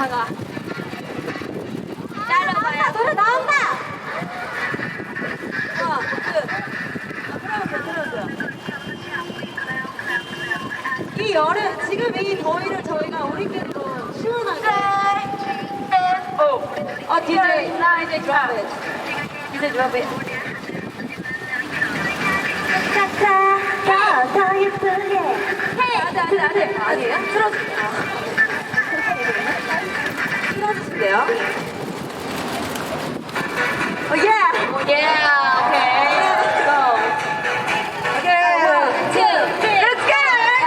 다가. 나온다 노래 나온다. 아, 틀어주세요, 틀어주세요. 이 여름, 지금 이 더위를 저희가 우리끼리도 시원하게. 어, 아, DJ, 나 이제 drop it. DJ drop it. 차차 더더 예쁘게 돼, 안 돼. 아니에요? 틀어주세요. 틀어주신대요. 어, 예! 예, 오케이. Let's go. 오케이. One, two, three, let's go!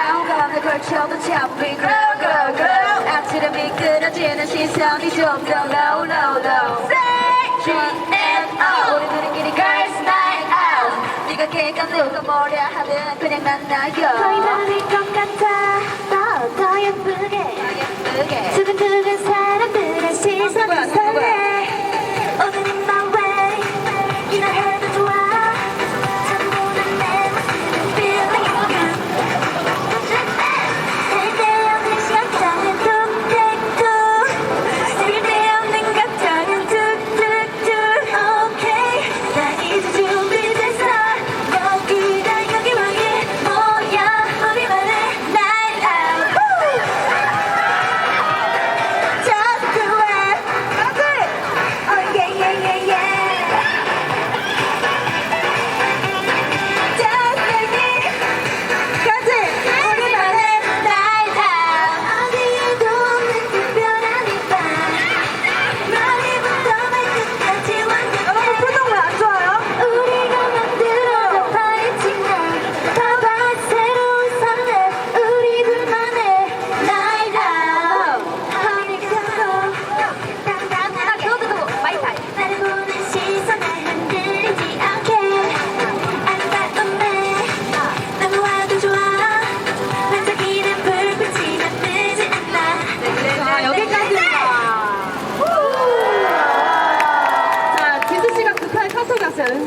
아무거나 걸쳐도 잡히 go go go. 아찔한 미끄러지는 시선이 좀더 low low low Say G and O 우리들끼리 girls night out. 네가 걔가 누가 뭐라 하든 그냥 만나요. 다를 것 같아 은서.